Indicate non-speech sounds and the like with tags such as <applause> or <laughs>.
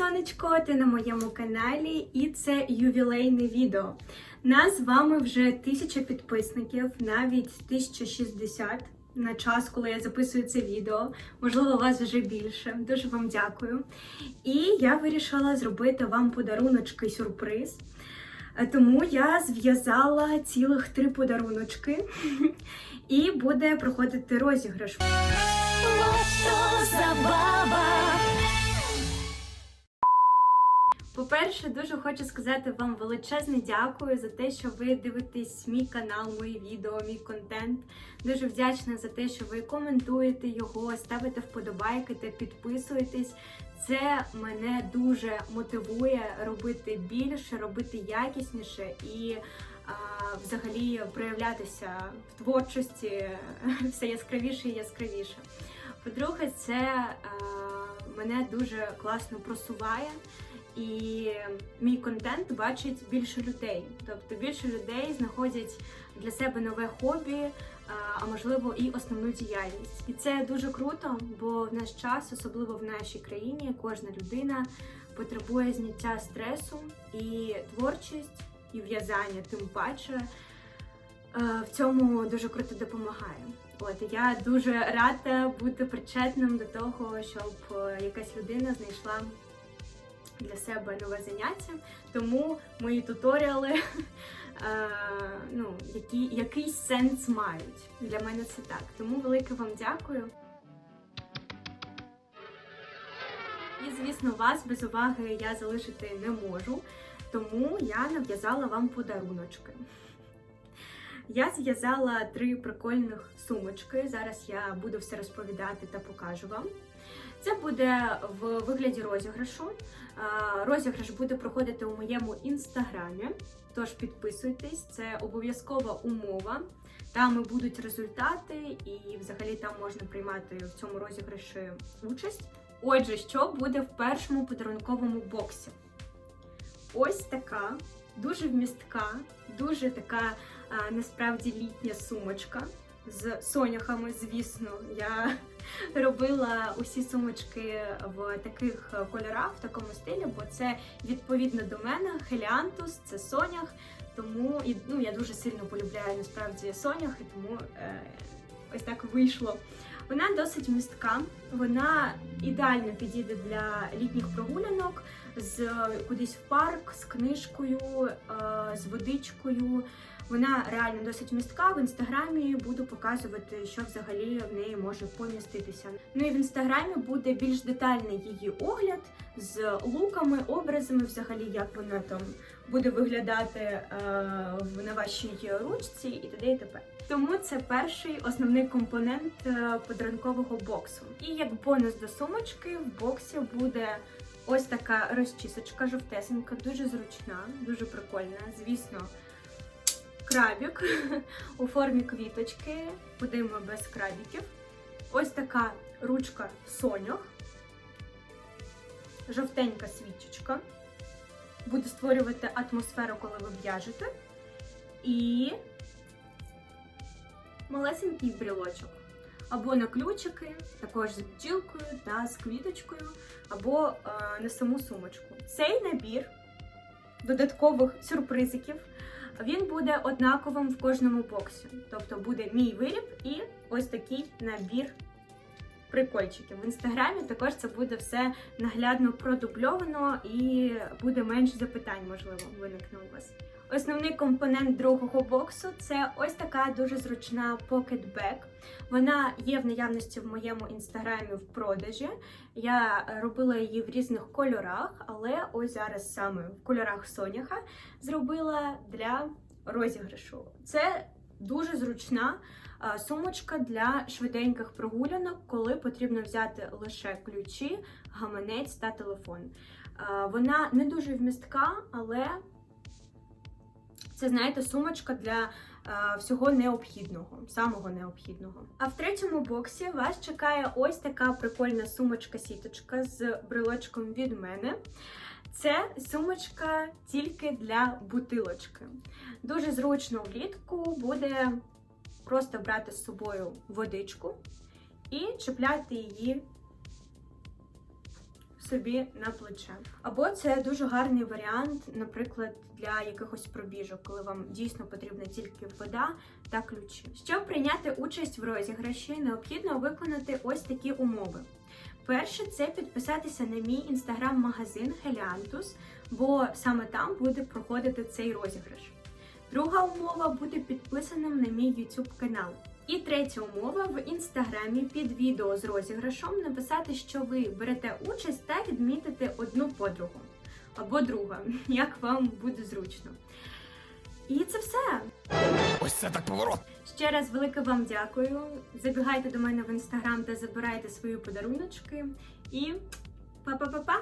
Вітанечко, ти на моєму каналі, і це ювілейне відео. Нас з вами вже тисяча підписників, навіть 1060 на час, коли я записую це відео. Можливо, вас вже більше. Дуже вам дякую. І я вирішила зробити вам подаруночки сюрприз. Тому я зв'язала цілих три подаруночки, і буде проходити розіграш. По-перше, дуже хочу сказати вам величезне дякую за те, що ви дивитесь мій канал, мої відео, мій контент. Дуже вдячна за те, що ви коментуєте його, ставите вподобайки та підписуєтесь. Це мене дуже мотивує робити більше, робити якісніше і а, взагалі проявлятися в творчості <laughs> все яскравіше і яскравіше. По-друге, це а, мене дуже класно просуває. І мій контент бачить більше людей. Тобто більше людей знаходять для себе нове хобі, а, а можливо і основну діяльність. І це дуже круто, бо в наш час, особливо в нашій країні, кожна людина потребує зняття стресу і творчість, і в'язання, тим паче е, в цьому дуже круто допомагає. От я дуже рада бути причетним до того, щоб е, якась людина знайшла для себе нове заняття. Тому мої туторіали <laughs> е, ну, які, якийсь сенс мають. Для мене це так. Тому велике вам дякую. І, звісно, вас без уваги я залишити не можу, тому я нав'язала вам подаруночки. Я зв'язала три прикольних сумочки. Зараз я буду все розповідати та покажу вам. Це буде в вигляді розіграшу. Розіграш буде проходити у моєму інстаграмі. Тож підписуйтесь, це обов'язкова умова. Там і будуть результати, і взагалі там можна приймати в цьому розіграші участь. Отже, що буде в першому подарунковому боксі? Ось така дуже вмістка, дуже така насправді літня сумочка з соняхами, звісно. Я <laughs> робила усі сумочки в таких кольорах, в такому стилі, бо це відповідно до мене. Хеліантус, це сонях. Тому і ну я дуже сильно полюбляю насправді сонях, і тому е, ось так вийшло. Вона досить містка, вона ідеально підійде для літніх прогулянок з кудись в парк, з книжкою, е, з водичкою. Вона реально досить містка. В інстаграмі буду показувати, що взагалі в неї може поміститися. Ну і в інстаграмі буде більш детальний її огляд з луками, образами, взагалі, як вона там буде виглядати е, на вашій ручці і т.д. і т.п. Тому це перший основний компонент е, подарункового боксу. І як бонус до сумочки в боксі буде ось така розчісочка жовтесенька, дуже зручна, дуже прикольна. Звісно, крабік <laughs> у формі квіточки, куди ми без крабіків. Ось така ручка сонях, жовтенька свічечка. Буде створювати атмосферу, коли ви в'яжете. І малесенький брілочок. Або на ключики, також з бджілкою та з квіточкою, або е, на саму сумочку. Цей набір додаткових сюрпризиків він буде однаковим в кожному боксі. Тобто буде мій виріб і ось такий набір прикольчиків. В інстаграмі також це буде все наглядно продубльовано і буде менше запитань, можливо, виникне у вас. Основний компонент другого боксу це ось така дуже зручна покетбек. Вона є в наявності в моєму інстаграмі в продажі. Я робила її в різних кольорах, але ось зараз саме в кольорах соняха зробила для розіграшу. Це дуже зручна сумочка для швиденьких прогулянок, коли потрібно взяти лише ключі, гаманець та телефон. Е, Вона не дуже вмістка, але це, знаєте, сумочка для е, всього необхідного, самого необхідного. А в третьому боксі вас чекає ось така прикольна сумочка-сіточка з брелочком від мене. Це сумочка тільки для бутилочки. Дуже зручно влітку буде просто брати з собою водичку і чіпляти її собі на плече. Або це дуже гарний варіант, наприклад, для якихось пробіжок, коли вам дійсно потрібна тільки вода та ключі. Щоб прийняти участь в розіграші, необхідно виконати ось такі умови. Перше, це підписатися на мій інстаграм-магазин Heliantus, бо саме там буде проходити цей розіграш. Друга умова бути підписаним на мій YouTube канал. І третя умова в інстаграмі під відео з розіграшом написати, що ви берете участь та відмітити одну подругу або друга, <laughs> як вам буде зручно. І це все. Ось це так поворот. Ще раз велике вам дякую. Забігайте до мене в інстаграм та забирайте свої подаруночки. І па-па-па-па!